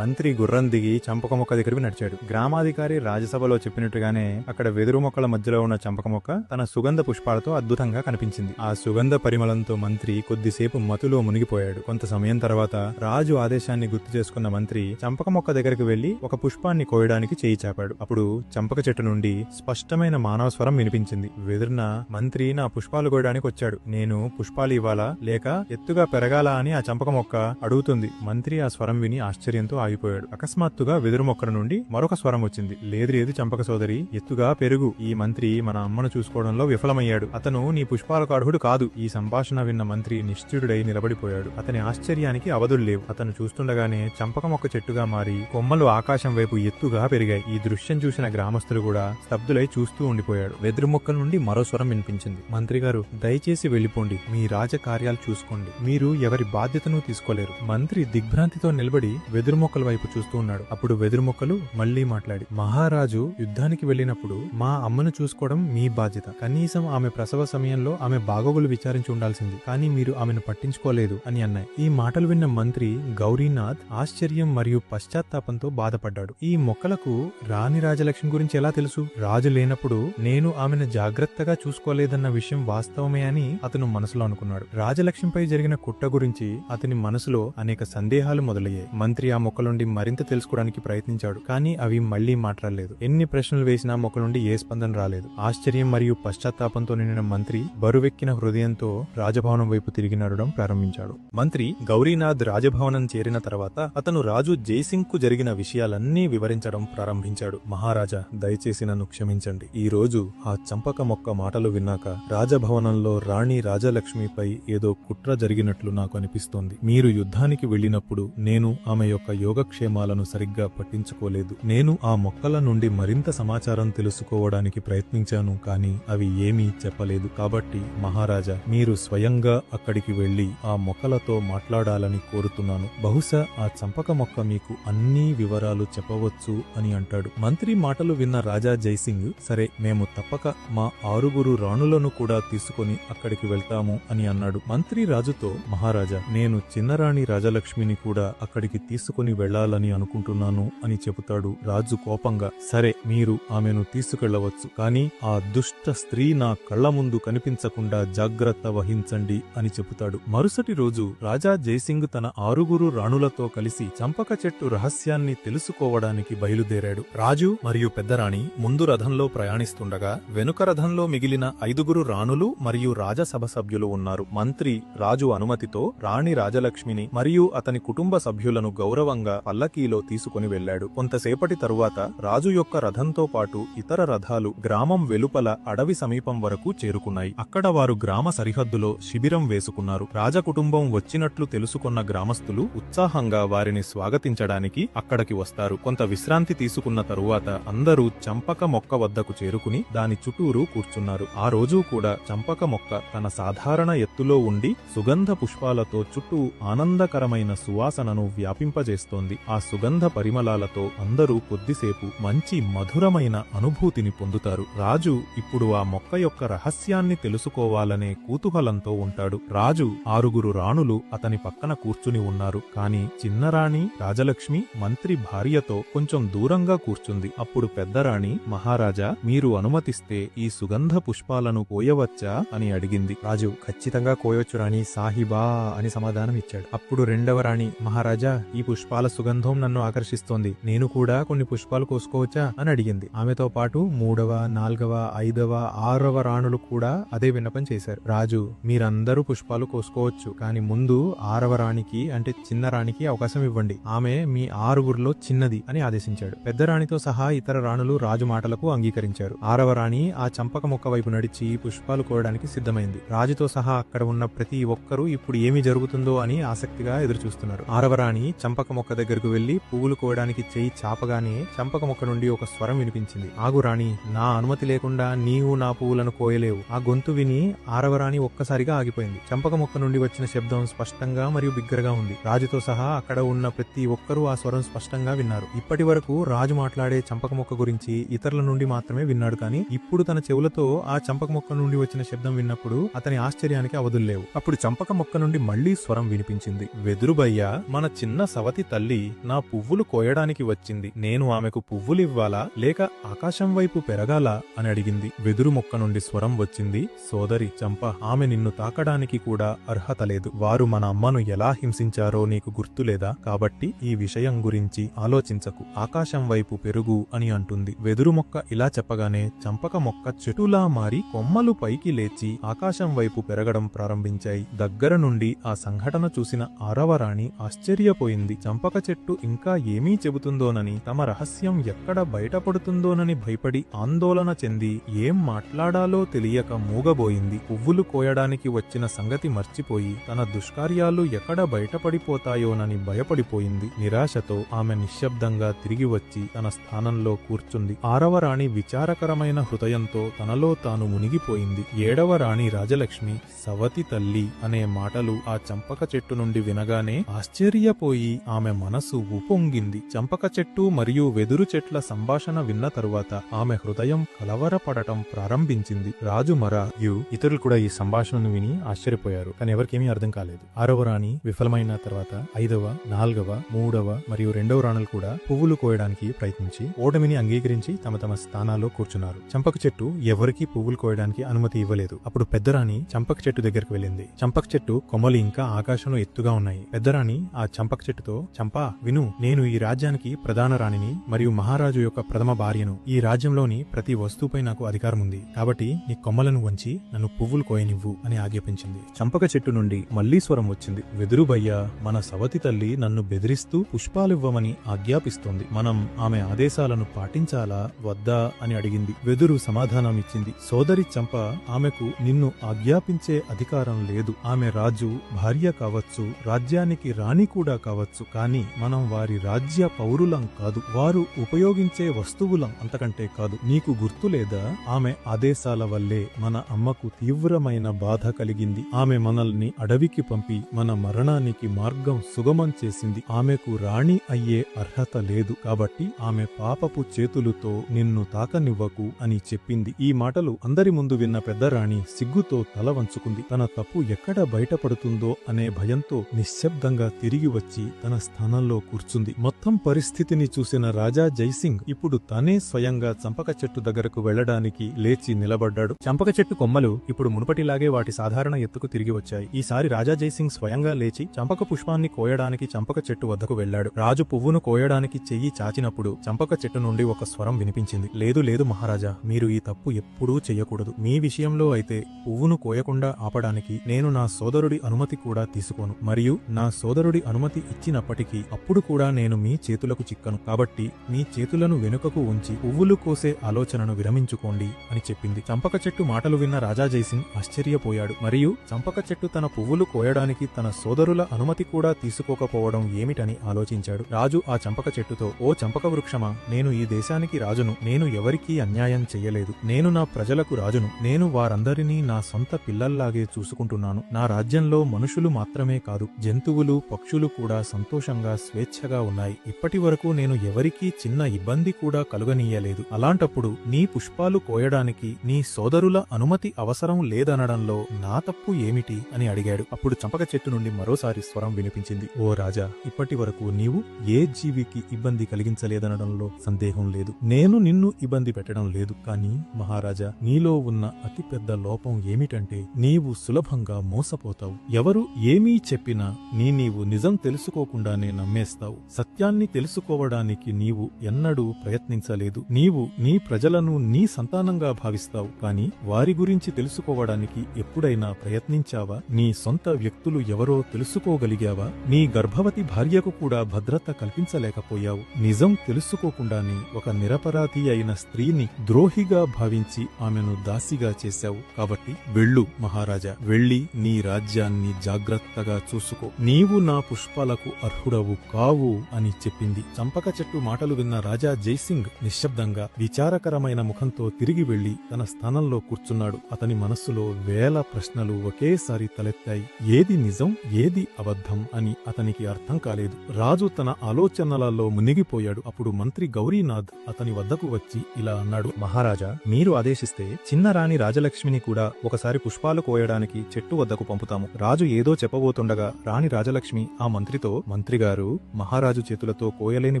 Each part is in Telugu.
మంత్రి గుర్రం దిగి చంపక మొక్క దగ్గరికి నడిచాడు. గ్రామాధికారి రాజ్యసభలో చెప్పినట్టుగానే అక్కడ వెదురు మొక్కల మధ్యలో ఉన్న చంపక మొక్క తన సుగంధ పుష్పాలతో అద్భుతంగా కనిపించింది. ఆ సుగంధ పరిమళంతో మంత్రి కొద్దిసేపు మతులో మునిగిపోయాడు. కొంత సమయం తర్వాత రాజు ఆదేశాన్ని గుర్తు చేసుకున్న మంత్రి చంపక మొక్క దగ్గరికి వెళ్ళి ఒక పుష్పాన్ని కోయడానికి చేయి చాపాడు. అప్పుడు చంపక చెట్టు నుండి స్పష్టమైన మానవ స్వరం వినిపించింది. వెదురున మంత్రి నా పుష్పాలు కోయడానికి వచ్చాడు. నేను పుష్పాలు ఇవ్వాలా? లేక ఎత్తుగా పెరగాలా? అని ఆ చంపక మొక్క అడుగుతుంది. మంత్రి ఆ స్వరం విని ఆశ్చర్యంతో ఆగిపోయాడు. అకస్మాత్తుగా వెదురు మొక్కల నుండి మరొక స్వరం వచ్చింది. లేదు లేదు చంపక సోదరి ఎత్తుగా పెరుగు. ఈ మంత్రి మన అమ్మను చూసుకోవడంలో విఫలమయ్యాడు. అతను నీ పుష్పాలకు అర్హుడు కాదు. ఈ సంభాషణ విన్న మంత్రి నిశ్చయుడై నిలబడిపోయాడు. అతని ఆశ్చర్యానికి అవధులు లేవు. అతను చూస్తుండగానే చంపక మొక్క చెట్టుగా మారి కొమ్మలు ఆకాశం వైపు ఎత్తుగా పెరిగాయి. ఈ దృశ్యం చూసిన గ్రామస్తులు కూడా స్తబ్దులై చూస్తూ ఉండిపోయాడు వెదురు మొక్కల నుండి మరో స్వరం వినిపించింది. మంత్రి గారు దయచేసి వెళ్ళిపోండి మీ రాజకార్యాలు చూసుకోండి. మీరు ఎవరి బాధ్యతను తీసుకోలేరు. మంత్రి దిగ్భ్రాంతితో నిలబడి వెదురు మొక్కల వైపు చూస్తూ ఉన్నాడు. అప్పుడు వెదురు మొక్కలు మళ్ళీ మాట్లాడి మహారాజు యుద్ధానికి వెళ్ళినప్పుడు మా అమ్మను చూసుకోవడం మీ బాధ్యత. కనీసం ఆమె ప్రసవ సమయంలో ఆమె బాగోగులు విచారించి ఉండాల్సింది. కానీ మీరు ఆమెను పట్టించుకోలేదు అని అన్నాయి. ఈ మాటలు విన్న మంత్రి గౌరీనాథ్ ఆశ్చర్యం మరియు పశ్చాత్తాపంతో బాధపడ్డాడు. ఈ మొక్కలకు రాణి రాజలక్ష్మి గురించి ఎలా తెలుసు? రాజు లేనప్పుడు నేను ఆమెను జాగ్రత్తగా చూసుకోలేదన్న విషయం వాస్తవమే అని అతను మనసులో అనుకున్నాడు. రాజలక్ష్మిపై జరిగిన కుట్ట గురించి అతని మనసులో అనేక సందేహాలు మొదలయ్యాయి. మంత్రి ఆ మొక్క నుండి మరింత తెలుసుకోవడానికి ప్రయత్నించాడు కానీ అవి మళ్ళీ మాట్లాడలేదు. ఎన్ని ప్రశ్నలు వేసినా మొక్కలుండి ఏ స్పందన రాలేదు. ఆశ్చర్యం మరియు పశ్చాత్తాపంతో నిండిన మంత్రి బరువెక్కిన హృదయంతో రాజభవనం వైపు తిరిగి నడవడం ప్రారంభించాడు. మంత్రి గౌరీనాథ్ రాజభవనం చేరిన తర్వాత అతను రాజు జైసింగ్కు జరిగిన విషయాలన్నీ వివరించడం ప్రారంభించాడు. మహారాజా దయచేసి నన్ను క్షమించండి. ఈ రోజు ఆ చంపక మొక్క మాటలు విన్నాక రాజభవనంలో రాణి రాజలక్ష్మిపై ఏదో కుట్ర జరిగినట్లు నాకు అనిపిస్తోంది. మీరు యుద్ధానికి వెళ్ళినప్పుడు నేను ఆమె యొక్క యోగక్షేమాలను సరిగ్గా పట్టించుకోలేదు. నేను ఆ మొక్కల నుండి మరింత సమాచారం తెలుసుకోవడానికి ప్రయత్నించాను కానీ అవి ఏమీ చెప్పలేదు. కాబట్టి మహారాజా మీరు స్వయంగా అక్కడికి వెళ్ళి ఆ మొక్కలతో మాట్లాడాలని కోరుతున్నాను. బహుశా ఆ చంపక మొక్క మీకు అన్ని వివరాలు చెప్పవచ్చు అని అంటాడు. మంత్రి మాటలు విన్న రాజా జైసింగ్ సరే మేము తప్పక మా ఆరుగురు రాణులను కూడా తీసుకొని అక్కడికి వెళ్తాము అని అన్నాడు. మంత్రి రాజుతో మహారాజా నేను చిన్నరాణి రాజలక్ష్మిని కూడా అక్కడికి తీసుకుని వెళ్ళాలని అనుకుంటున్నాను అని చెబుతాడు రాజు కోపంగా. సరే మీరు ఆమెను తీసుకెళ్ళవచ్చు కానీ ఆ దుష్ట స్త్రీ నా కళ్ళ ముందు కనిపించకుండా జాగ్రత్త వహించండి అని చెబుతాడు. మరుసటి రోజు రాజా జైసింగ్ తన ఆరుగురు రాణులతో కలిసి చంపక చెట్టు రహస్యాన్ని తెలుసుకోవడానికి బయలుదేరాడు. రాజు మరియు పెద్దరాణి ముందు రథంలో ప్రయాణిస్తుండగా వెనుక రథంలో మిగిలిన ఐదుగురు రాణులు మరియు రాజసభ సభ్యులు ఉన్నారు. మంత్రి రాజు అనుమతితో రాణి రాజలక్ష్మిని మరియు అతని కుటుంబ సభ్యులను గౌరవంగా పల్లకీలో తీసుకుని వెళ్ళాడు కొంతసేపటి తరువాత రాజు యొక్క రథంతో పాటు ఇతర రథాలు గ్రామం వెలుపల అడవి సమీపం వరకు చేరుకున్నాయి. అక్కడ వారు గ్రామ సరిహద్దులో శిబిరం వేసుకున్నారు. రాజకుటుంబం వచ్చినట్లు తెలుసుకున్న గ్రామస్తులు ఉత్సాహంగా వారిని స్వాగతించడానికి అక్కడికి వస్తారు. కొంత విశ్రాంతి తీసుకున్న తరువాత అందరూ చంపక మొక్క వద్దకు చేరుకుని దాని చుట్టూరు కూర్చున్నారు. ఆ రోజు కూడా చంపక మొక్క తన సాధారణ ఎత్తులో ఉండి సుగంధ పుష్పాలతో చుట్టూ ఆనందకరమైన సువాసనను వ్యాపింపజేస్తోంది. ఆ సుగంధ పరిమళాలతో అందరూ కొద్దిసేపు మంచి మధురమైన అనుభూతిని పొందుతారు. రాజు ఇప్పుడు ఆ మొక్క యొక్క రహస్యాన్ని తెలుసుకోవాలనే కుతూహలంతో ఉంటాడు. రాజు ఆరుగురు రాణులు అతని పక్కన కూర్చుని ఉన్నారు. కాని చిన్నరాణి రాజలక్ష్మి మంత్రి భార్యతో కొంచెం దూరంగా కూర్చుంది. అప్పుడు పెద్దరాణి మహారాజా మీరు అనుమతిస్తే ఈ సుగంధ పుష్పాలను కోయవచ్చా? అని అడిగింది. రాజు ఖచ్చితంగా కోయొచ్చు రాణి సాహిబా అని సమాధానం ఇచ్చాడు అప్పుడు రెండవ రాణి మహారాజా ఈ పుష్పాల సుగంధం నన్ను ఆకర్షిస్తోంది. నేను కూడా కొన్ని పుష్పాలు కోసుకోవచ్చా? అని అడిగింది. ఆమెతో పాటు మూడవ నాల్గవ ఐదవ ఆరవ రాణులు కూడా అదే విన్నపం చేశారు. రాజు మీరందరూ పుష్పాలు కోసుకోవచ్చు. కానీ ముందు ఆరవ రాణికి అంటే చిన్న రాణికి అవకాశం ఇవ్వండి. ఆమె మీ ఆరుగురిలో చిన్నది అని ఆదేశించాడు. పెద్ద రాణితో సహా ఇతర రాణులు రాజు మాటలకు అంగీకరించారు. ఆరవ రాణి ఆ చంపక మొక్క వైపు నడిచి పుష్పాలు కోయడానికి సిద్ధమైంది. రాజుతో సహా అక్కడ ఉన్న ప్రతి ఒక్కరూ ఇప్పుడు ఏమి జరుగుతుందో అని ఆసక్తిగా ఎదురుచూస్తున్నారు. ఆరవ రాణి చంపక మొక్క దగ్గరకు వెళ్ళి పువ్వులు కోయడానికి చేయి చాపగానే చంపక మొక్క నుండి ఒక స్వరం వినిపించింది. ఆగు రాణి నా అనుమతి లేకుండా నీవు నా పువ్వులను కోయలేవు. ఆ గొంతు విని ఆరవ రాణి ఒక్కసారిగా ఆగిపోయింది. చంపక మొక్క నుండి వచ్చిన శబ్దం స్పష్టంగా మరియు బిగ్గరగా ఉంది. రాజుతో సహా అక్కడ ఉన్న ప్రతి ఒక్కరూ ఆ స్వరం స్పష్టంగా విన్నారు. ఇప్పటి వరకు రాజు మాట్లాడే చంపక మొక్క గురించి ఇతరుల నుండి మాత్రమే విన్నాడు కానీ ఇప్పుడు తన చెవులతో ఆ చంపక మొక్క నుండి వచ్చిన శబ్దం విన్నప్పుడు అతని ఆశ్చర్యానికి అవధుల్లేవు అప్పుడు చంపక మొక్క నుండి మళ్ళీ స్వరం వినిపించింది. వెదురుబయ్య మన చిన్న సవతి తల్లి తల్లి నా పువ్వులు కోయడానికి వచ్చింది. నేను ఆమెకు పువ్వులివ్వాలా లేక ఆకాశం వైపు పెరగాలా? అని అడిగింది. వెదురు మొక్క నుండి స్వరం వచ్చింది. సోదరి చంప ఆమె నిన్ను తాకడానికి కూడా అర్హత లేదు. వారు మన అమ్మను ఎలా హింసించారో నీకు గుర్తులేదా కాబట్టి ఈ విషయం గురించి ఆలోచించకు. ఆకాశం వైపు పెరుగు అని అంటుంది. వెదురు మొక్క ఇలా చెప్పగానే చంపక మొక్క చెటులా మారి కొమ్మలు పైకి లేచి ఆకాశం వైపు పెరగడం ప్రారంభించాయి. దగ్గర నుండి ఆ సంఘటన చూసిన ఆరవరాణి ఆశ్చర్యపోయింది. చంపక చెట్టు ఇంకా ఏమీ చెబుతుందోనని తమ రహస్యం ఎక్కడ బయటపడుతుందోనని భయపడి ఆందోళన చెంది ఏం మాట్లాడాలో తెలియక మూగబోయింది. పువ్వులు కోయడానికి వచ్చిన సంగతి మర్చిపోయి తన దుష్కార్యాలు ఎక్కడ బయటపడిపోతాయోనని భయపడిపోయింది. నిరాశతో ఆమె నిశ్శబ్దంగా తిరిగి వచ్చి తన స్థానంలో కూర్చుంది. ఆరవ రాణి విచారకరమైన హృదయంతో తనలో తాను మునిగిపోయింది. ఏడవ రాణి రాజలక్ష్మి సవతి తల్లి అనే మాటలు ఆ చంపక చెట్టు నుండి వినగానే ఆశ్చర్యపోయి ఆమె మనసు ఉప్పొంగింది. చంపక చెట్టు మరియు వెదురు చెట్ల సంభాషణ విన్న తరువాత ఆమె హృదయం కలవరపడటం ప్రారంభించింది. రాజు మర యు ఇతరులు కూడా ఈ సంభాషణను విని ఆశ్చర్యపోయారు. కానీ ఎవరికేమీ అర్థం కాలేదు. ఆరవ రాణి విఫలమైన తర్వాత ఐదవ నాల్గవ మూడవ మరియు రెండవ రాణులు కూడా పువ్వులు కోయడానికి ప్రయత్నించి ఓటమిని అంగీకరించి తమ తమ స్థానాల్లో కూర్చున్నారు. చంపక చెట్టు ఎవరికీ పువ్వులు కోయడానికి అనుమతి ఇవ్వలేదు. అప్పుడు పెద్దరాణి చంపక చెట్టు దగ్గరకు వెళ్ళింది. చంపక చెట్టు కొమ్మలు ఇంకా ఆకాశంలో ఎత్తుగా ఉన్నాయి. పెద్దరాణి ఆ చంపక చెట్టుతో చంప విను నేను ఈ రాజ్యానికి ప్రధాన రాణిని మరియు మహారాజు యొక్క ప్రథమ భార్యను ఈ రాజ్యంలోని ప్రతి వస్తువుపై నాకు అధికారం ఉంది కాబట్టి నీ కొమ్మలను వంచి నన్ను పువ్వులు కోయనివ్వు అని ఆజ్ఞాపించింది. చంపక చెట్టు నుండి మళ్ళీ స్వరం వచ్చింది. వెదురు భయ్య మన సవతి తల్లి నన్ను బెదిరిస్తూ పుష్పాలివ్వమని ఆజ్ఞాపిస్తోంది. మనం ఆమె ఆదేశాలను పాటించాలా వద్దా అని అడిగింది. వెదురు సమాధానం ఇచ్చింది. సోదరి చంప ఆమెకు నిన్ను ఆజ్ఞాపించే అధికారం లేదు. ఆమె రాజు భార్య కావచ్చు రాజ్యానికి రాణి కూడా కావచ్చు కానీ మనం వారి రాజ్య పౌరులం కాదు వారు ఉపయోగించే వస్తువులం అంతకంటే కాదు. నీకు గుర్తు లేదా? ఆమె ఆదేశాల వల్లే మన అమ్మకు తీవ్రమైన బాధ కలిగింది. ఆమె మనల్ని అడవికి పంపి మన మరణానికి మార్గం సుగమం చేసింది. ఆమెకు రాణి అయ్యే అర్హత లేదు కాబట్టి ఆమె పాపపు చేతులతో నిన్ను తాకనివ్వకు అని చెప్పింది. ఈ మాటలు అందరి ముందు విన్న పెద్ద రాణి సిగ్గుతో తల వంచుకుంది. తన తప్పు ఎక్కడ బయటపడుతుందో అనే భయంతో నిశ్శబ్దంగా తిరిగి వచ్చి తన స్థానం స్థానంలో కూర్చుంది. మొత్తం పరిస్థితిని చూసిన రాజా జైసింగ్ ఇప్పుడు తనే స్వయంగా చంపక చెట్టు దగ్గరకు వెళ్ళడానికి లేచి నిలబడ్డాడు. చంపక చెట్టు కొమ్మలు ఇప్పుడు మునుపటిలాగే వాటి సాధారణ ఎత్తుకు తిరిగి వచ్చాయి. ఈసారి రాజా జైసింగ్ స్వయంగా లేచి చంపక పుష్పాన్ని కోయడానికి చంపక చెట్టు వద్దకు వెళ్ళాడు రాజు పువ్వును కోయడానికి చెయ్యి చాచినప్పుడు చంపక చెట్టు నుండి ఒక స్వరం వినిపించింది. లేదు లేదు మహారాజా మీరు ఈ తప్పు ఎప్పుడూ చెయ్యకూడదు మీ విషయంలో అయితే పువ్వును కోయకుండా ఆపడానికి నేను నా సోదరుడి అనుమతి కూడా తీసుకోను. మరియు నా సోదరుడి అనుమతి ఇచ్చినప్పటికీ అప్పుడు కూడా నేను మీ చేతులకు చిక్కను. కాబట్టి మీ చేతులను వెనుకకు ఉంచి పువ్వులు కోసే ఆలోచనను విరమించుకోండి అని చెప్పింది. చంపక చెట్టు మాటలు విన్న రాజా జైసింగ్ ఆశ్చర్యపోయాడు. మరియు చంపక చెట్టు తన పువ్వులు కోయడానికి తన సోదరుల అనుమతి కూడా తీసుకోకపోవడం ఏమిటని ఆలోచించాడు. రాజు ఆ చంపక చెట్టుతో ఓ చంపక వృక్షమా నేను ఈ దేశానికి రాజును. నేను ఎవరికీ అన్యాయం చెయ్యలేదు నేను నా ప్రజలకు రాజును. నేను వారందరినీ నా సొంత పిల్లల్లాగే చూసుకుంటున్నాను. నా రాజ్యంలో మనుషులు మాత్రమే కాదు జంతువులు పక్షులు కూడా సంతోషంగా స్వేచ్ఛగా ఉన్నాయి. ఇప్పటి వరకు నేను ఎవరికీ చిన్న ఇబ్బంది కూడా కలుగనీయలేదు. అలాంటప్పుడు నీ పుష్పాలు కోయడానికి నీ సోదరుల అనుమతి అవసరం లేదనడంలో నా తప్పు ఏమిటి అని అడిగాడు. అప్పుడు చంపక చెట్టు నుండి మరోసారి స్వరం వినిపించింది. ఓ రాజా ఇప్పటి వరకు నీవు ఏ జీవికి ఇబ్బంది కలిగించలేదనడంలో సందేహం లేదు. నేను నిన్ను ఇబ్బంది పెట్టడం లేదు. కానీ మహారాజా నీలో ఉన్న అతిపెద్ద లోపం ఏమిటంటే నీవు సులభంగా మోసపోతావు. ఎవరు ఏమీ చెప్పినా నీ నీవు నిజం తెలుసుకోకుండానే నమ్మేస్తావు. సత్యాన్ని తెలుసుకోవడానికి నీవు ఎన్నడూ ప్రయత్నించలేదు. నీవు నీ ప్రజలను నీ సంతానంగా భావిస్తావు. కానీ వారి గురించి తెలుసుకోవడానికి ఎప్పుడైనా ప్రయత్నించావా? నీ సొంత వ్యక్తులు ఎవరో తెలుసుకోగలిగావా? నీ గర్భవతి భార్యకు కూడా భద్రత కల్పించలేకపోయావు. నిజం తెలుసుకోకుండానే ఒక నిరపరాధి అయిన స్త్రీని ద్రోహిగా భావించి ఆమెను దాసిగా చేశావు. కాబట్టి వెళ్ళు మహారాజా. వెళ్ళి నీ రాజ్యాన్ని జాగ్రత్తగా చూసుకో. నీవు నా పుష్పాలకు అర్హుడవు. కావు అని చెప్పింది. చంపక చెట్టు మాటలు విన్న రాజా జైసింగ్ నిశ్శబ్దంగా విచారకరమైన ముఖంతో తిరిగి వెళ్ళి తన స్థానంలో కూర్చున్నాడు. అతని మనస్సులో వేల ప్రశ్నలు ఒకేసారి తలెత్తాయి. ఏది నిజం ఏది అబద్ధం అని అతనికి అర్థం కాలేదు. రాజు తన ఆలోచనలలో మునిగిపోయాడు. అప్పుడు మంత్రి గౌరీనాథ్ అతని వద్దకు వచ్చి ఇలా అన్నాడు. మహారాజా మీరు ఆదేశిస్తే చిన్న రాణి రాజలక్ష్మిని కూడా ఒకసారి పుష్పాలు కోయడానికి చెట్టు వద్దకు పంపుతాము. రాజు ఏదో చెప్పబోతుండగా రాణి రాజలక్ష్మి ఆ మంత్రితో మంత్రిగా గారు మహారాజు చేతులతో కోయలేని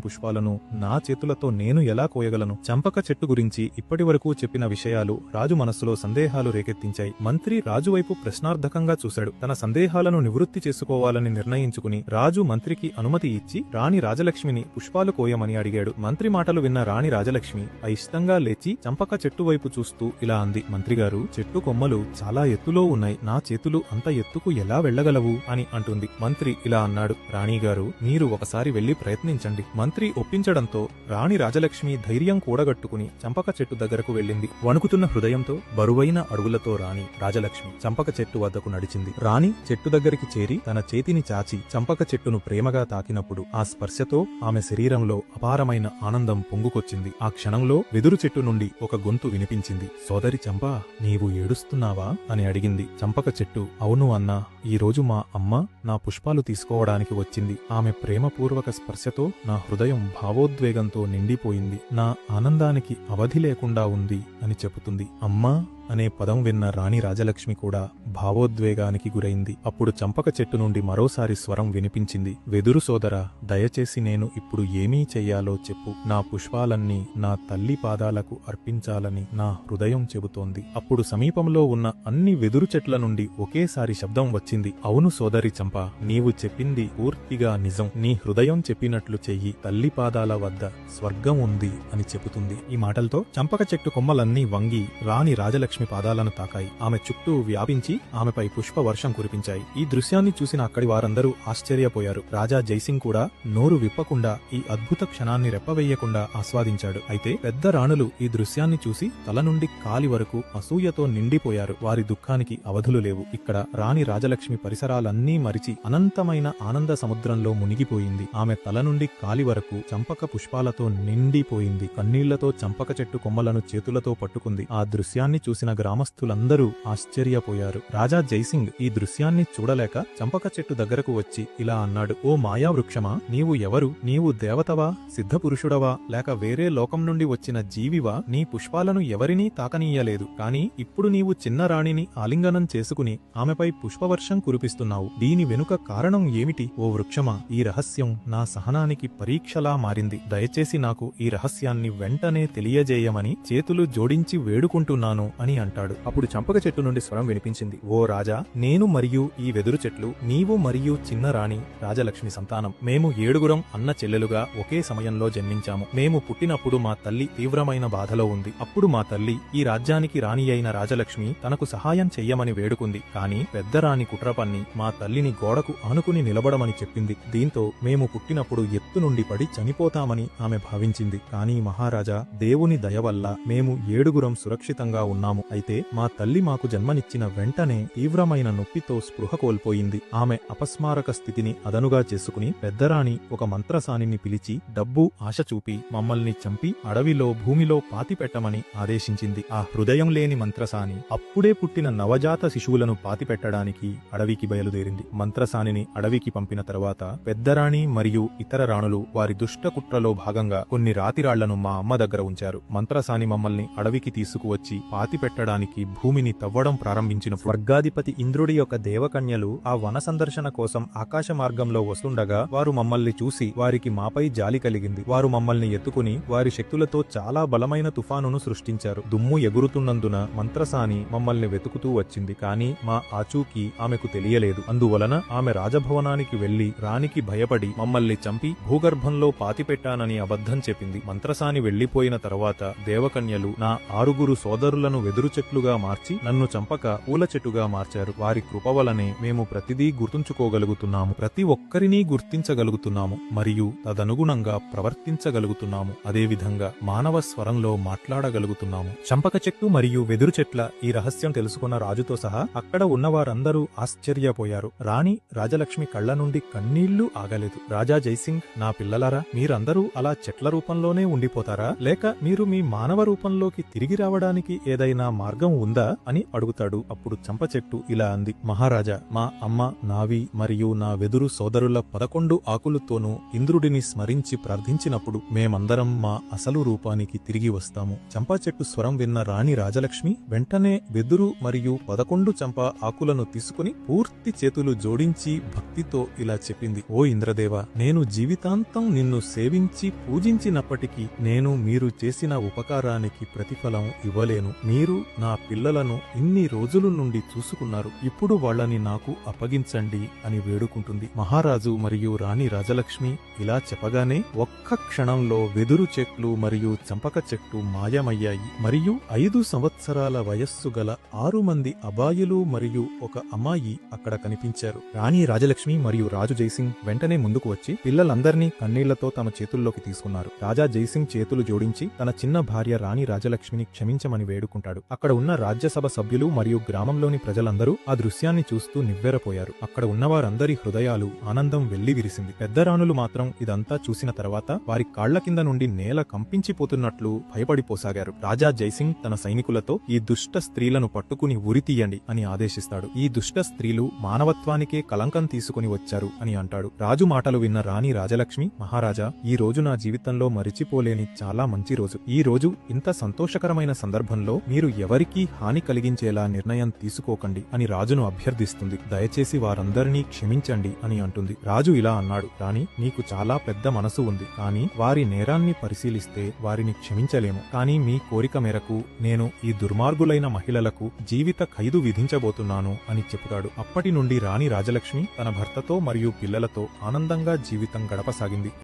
పుష్పాలను నా చేతులతో నేను ఎలా కోయగలను? చంపక చెట్టు గురించి ఇప్పటి వరకు చెప్పిన విషయాలు రాజు మనస్సులో సందేహాలు రేకెత్తించాయి. మంత్రి రాజు వైపు ప్రశ్నార్థకంగా చూశాడు. తన సందేహాలను నివృత్తి చేసుకోవాలని నిర్ణయించుకుని రాజు మంత్రికి అనుమతి ఇచ్చి రాణి రాజలక్ష్మిని పుష్పాలు కోయమని అడిగాడు. మంత్రి మాటలు విన్న రాణి రాజలక్ష్మి అయిష్టంగా లేచి చంపక చెట్టు వైపు చూస్తూ ఇలా అంది. మంత్రి గారు చెట్టు కొమ్మలు చాలా ఎత్తులో ఉన్నాయి. నా చేతులు అంత ఎత్తుకు ఎలా వెళ్ళగలవు? అని అంటుంది. మంత్రి ఇలా అన్నాడు. రాణిగారు మీరు ఒకసారి వెళ్ళి ప్రయత్నించండి. మంత్రి ఒప్పించడంతో రాణి రాజలక్ష్మి ధైర్యం కూడగట్టుకుని చంపక చెట్టు దగ్గరకు వెళ్ళింది. వణుకుతున్న హృదయంతో బరువైన అడుగులతో రాణి రాజలక్ష్మి చంపక చెట్టు వద్దకు నడిచింది. రాణి చెట్టు దగ్గరికి చేరి తన చేతిని చాచి చంపక చెట్టును ప్రేమగా తాకినప్పుడు ఆ స్పర్శతో ఆమె శరీరంలో అపారమైన ఆనందం పొంగుకొచ్చింది. ఆ క్షణంలో వెదురు చెట్టు నుండి ఒక గొంతు వినిపించింది. సోదరి చంపా నీవు ఏడుస్తున్నావా? అని అడిగింది. చంపక చెట్టు అవును అన్నా. ఈరోజు మా అమ్మ నా పుష్పాలు తీసుకోవడానికి వచ్చింది. ఆమె ప్రేమపూర్వక స్పర్శతో నా హృదయం భావోద్వేగంతో నిండిపోయింది. నా ఆనందానికి అవధి లేకుండా ఉంది అని చెబుతుంది. అమ్మా! అనే పదం విన్న రాణి రాజలక్ష్మి కూడా భావోద్వేగానికి గురైంది. అప్పుడు చంపక చెట్టు నుండి మరోసారి స్వరం వినిపించింది. వెదురు సోదర దయచేసి నేను ఇప్పుడు ఏమీ చెయ్యాలో చెప్పు. నా పుష్పాలన్నీ నా తల్లి పాదాలకు అర్పించాలని నా హృదయం చెబుతోంది. అప్పుడు సమీపంలో ఉన్న అన్ని వెదురు చెట్ల నుండి ఒకేసారి శబ్దం వచ్చింది. అవును సోదరి చంప నీవు చెప్పింది పూర్తిగా నిజం. నీ హృదయం చెప్పినట్లు చెయ్యి. తల్లి పాదాల వద్ద స్వర్గం ఉంది అని చెబుతుంది. ఈ మాటలతో చంపక చెట్టు కొమ్మలన్నీ వంగి రాణి రాజలక్ష్మి పాదాలను తాకాయి. ఆమె చుట్టూ వ్యాపించి ఆమెపై పుష్ప వర్షం కురిపించాయి. ఈ దృశ్యాన్ని చూసిన అక్కడి వారందరూ ఆశ్చర్యపోయారు. రాజా జైసింగ్ కూడా నోరు విప్పకుండా ఈ అద్భుత క్షణాన్ని రెప్పవేయకుండా ఆస్వాదించాడు. అయితే పెద్ద రాణులు ఈ దృశ్యాన్ని చూసి తల నుండి కాలి వరకు అసూయతో నిండిపోయారు. వారి దుఃఖానికి అవధులు లేవు. ఇక్కడ రాణి రాజలక్ష్మి పరిసరాలన్నీ మరిచి అనంతమైన ఆనంద సముద్రంలో మునిగిపోయింది. ఆమె తల నుండి కాలి వరకు చంపక పుష్పాలతో నిండిపోయింది. కన్నీళ్ళతో చంపక చెట్టు కొమ్మలను చేతులతో పట్టుకుంది. ఆ దృశ్యాన్ని చూసిన గ్రామస్తులందరూ ఆశ్చర్యపోయారు. రాజా జైసింగ్ ఈ దృశ్యాన్ని చూడలేక చంపక చెట్టు దగ్గరకు వచ్చి ఇలా అన్నాడు ఓ మాయా వృక్షమా నీవు ఎవరు? నీవు దేవతవా? సిద్ధపురుషుడవా? లేక వేరే లోకం నుండి వచ్చిన జీవివా? నీ పుష్పాలను ఎవరినీ తాకనీయలేదు. కాని ఇప్పుడు నీవు చిన్న రాణిని ఆలింగనం చేసుకుని ఆమెపై పుష్పవర్షం కురిపిస్తున్నావు. దీని వెనుక కారణం ఏమిటి? ఓ వృక్షమా ఈ రహస్యం నా సహనానికి పరీక్షలా మారింది. దయచేసి నాకు ఈ రహస్యాన్ని వెంటనే తెలియజేయమని చేతులు జోడించి వేడుకుంటున్నాను అని అంటాడు. అప్పుడు చంపక చెట్టు నుండి స్వరం వినిపించింది. ఓ రాజా నేను మరియు ఈ వెదురు చెట్లు నీవు మరియు చిన్న రాణి రాజలక్ష్మి సంతానం. మేము ఏడుగురం అన్న చెల్లెలుగా ఒకే సమయంలో జన్మించాము. మేము పుట్టినప్పుడు మా తల్లి తీవ్రమైన బాధలో ఉంది. అప్పుడు మా తల్లి ఈ రాజ్యానికి రాణి అయిన రాజలక్ష్మి తనకు సహాయం చెయ్యమని వేడుకుంది. కాని పెద్ద రాణి కుట్రపన్ని మా తల్లిని గోడకు ఆనుకుని నిలబడమని చెప్పింది. దీంతో మేము పుట్టినప్పుడు ఎత్తు నుండి పడి చనిపోతామని ఆమె భావించింది. కానీ మహారాజా దేవుని దయ వల్ల మేము ఏడుగురం సురక్షితంగా ఉన్నాము. అయితే మా తల్లి మాకు జన్మనిచ్చిన వెంటనే తీవ్రమైన నొప్పితో స్పృహ కోల్పోయింది. ఆమె అపస్మారక స్థితిని అదనుగా చేసుకుని పెద్దరాణి ఒక మంత్రసానిని పిలిచి డబ్బు ఆశ చూపి మమ్మల్ని చంపి అడవిలో భూమిలో పాతిపెట్టమని ఆదేశించింది. ఆ హృదయం లేని మంత్రసాని అప్పుడే పుట్టిన నవజాత శిశువులను పాతిపెట్టడానికి అడవికి బయలుదేరింది. మంత్రసానిని అడవికి పంపిన తరువాత పెద్దరాణి మరియు ఇతర రాణులు వారి దుష్ట కుట్రలో భాగంగా కొన్ని రాతిరాళ్ళను మా అమ్మ దగ్గర ఉంచారు. మంత్రసాని మమ్మల్ని అడవికి తీసుకువచ్చి పాతిపెట్టడానికి భూమిని తవ్వడం ప్రారంభించిన స్వర్గాధిపతి ఇంద్రుడి యొక్క దేవకన్యలు ఆ వన సందర్శన కోసం ఆకాశ మార్గంలో వస్తుండగా వారు మమ్మల్ని చూసి వారికి మాపై జాలి కలిగింది. వారు మమ్మల్ని ఎత్తుకుని వారి శక్తులతో చాలా బలమైన తుఫానును సృష్టించారు. దుమ్ము ఎగురుతున్నందున మంత్రసాని మమ్మల్ని వెతుకుతూ వచ్చింది. కానీ మా ఆచూకీ ఆమెకు తెలియలేదు. అందువలన ఆమె రాజభవనానికి వెళ్ళి రాణికి భయపడి మమ్మల్ని చంపి భూగర్భంలో పాతిపెట్టానని అబద్ధం చెప్పింది. మంత్రసాని వెళ్ళిపోయిన తర్వాత దేవకన్యలు నా ఆరుగురు సోదరులను వెదురు చెట్లుగా మార్చి నన్ను చంపక పూల చెట్టుగా మార్చారు. వారి కృప వలనే మేము ప్రతిదీ గుర్తుంచుకోగలుగుతున్నాము. ప్రతి ఒక్కరినీ గుర్తించగలుగుతున్నాము మరియు తదనుగుణంగా ప్రవర్తించగలుగుతున్నాము. అదేవిధంగా మానవ స్వరంలో మాట్లాడగలుగుతున్నాము. చంపక చెట్టు మరియు వెదురు చెట్ల ఈ రహస్యం తెలుసుకున్న రాజుతో సహా అక్కడ ఉన్నవారందరూ ఆశ్చర్యపోయారు. రాణి రాజలక్ష్మి కళ్ళ నుండి కన్నీళ్ళు ఆగలేదు. రాజా జైసింగ్ నా పిల్లలారా మీరందరూ అలా చెట్ల రూపంలోనే ఉండిపోతారా? లేక మీరు మీ మానవ రూపంలోకి తిరిగి రావడానికి ఏదైనా మార్గం ఉందా అని అడుగుతాడు. అప్పుడు చంప చెట్టు ఇలా అంది. మహారాజా మా అమ్మ నావి మరియు నా వెదురు సోదరుల పదకొండు ఆకులతోనూ ఇంద్రుడిని స్మరించి ప్రార్థించినప్పుడు మేమందరం మా అసలు రూపానికి తిరిగి వస్తాము. చంపా చెట్టు స్వరం విన్న రాణి రాజలక్ష్మి వెంటనే వెదురు మరియు పదకొండు చంప ఆకులను తీసుకుని పూర్తి చేతులు జోడించి భక్తితో ఇలా చెప్పింది. ఓ ఇంద్రదేవ నేను జీవితాంతం నిన్ను సేవించి పూజించినప్పటికీ నేను మీరు చేసిన ఉపకారానికి ప్రతిఫలం ఇవ్వలేను. మీరు నా పిల్లలను ఇన్ని రోజుల నుండి చూసుకున్నారు. ఇప్పుడు వాళ్ళని నాకు అప్పగించండి అని వేడుకుంటుంది. మహారాజు మరియు రాణి రాజలక్ష్మి ఇలా చెప్పగానే ఒక్క క్షణంలో వెదురు చెట్లు మరియు చంపక చెట్లు మాయమయ్యాయి. మరియు ఐదు సంవత్సరాల వయస్సు గల ఆరు మంది అబాయులు మరియు ఒక అమ్మాయి అక్కడ కనిపించారు. రాణి రాజలక్ష్మి మరియు రాజు జైసింగ్ వెంటనే ముందుకు వచ్చి పిల్లలందర్నీ కన్నీళ్ళతో తమ చేతుల్లోకి తీసుకున్నారు. రాజా జైసింగ్ చేతులు జోడించి తన చిన్న భార్య రాణి రాజలక్ష్మిని క్షమించమని వేడుకుంటాడు. అక్కడ ఉన్న రాజ్యసభ సభ్యులు మరియు గ్రామంలోని ప్రజలందరూ ఆ దృశ్యాన్ని చూస్తూ నివ్వెరపోయారు. అక్కడ ఉన్నవారందరి హృదయాలు ఆనందం వెళ్ళి విరిసింది. పెద్ద రాణులు మాత్రం ఇదంతా చూసిన తర్వాత వారి కాళ్ళ కింద నుండి నేల కంపించిపోతున్నట్లు భయపడిపోసాగారు. రాజా జైసింగ్ తన సైనికులతో ఈ దుష్ట స్త్రీలను పట్టుకుని ఉరితీయండి అని ఆదేశిస్తాడు. ఈ దుష్ట స్త్రీలు మానవత్వానికే కలంకం తీసుకుని వచ్చారు అని అంటాడు. రాజు మాటలు విన్న రాణి రాజలక్ష్మి మహారాజా ఈ రోజు నా జీవితంలో మరిచిపోలేని చాలా మంచి రోజు. ఈ రోజు ఇంత సంతోషకరమైన సందర్భంలో మీరు ఎవరికీ హాని కలిగించేలా నిర్ణయం తీసుకోకండి అని రాజును అభ్యర్థిస్తుంది. దయచేసి వారందరినీ క్షమించండి అని అంటుంది. రాజు ఇలా అన్నాడు. కాని నీకు చాలా పెద్ద మనసు ఉంది. కానీ వారి నేరాన్ని పరిశీలిస్తే వారిని క్షమించలేము. కానీ మీ కోరిక మేరకు నేను ఈ దుర్మార్గులైన మహిళలకు జీవిత ఖైదు విధించబోతున్నాను అని చెబుతాడు. అప్పటి నుండి రాణి రాజలక్ష్మి తన భర్తతో మరియు పిల్లలతో ఆనందంగా జీవితం గడపసాగింది.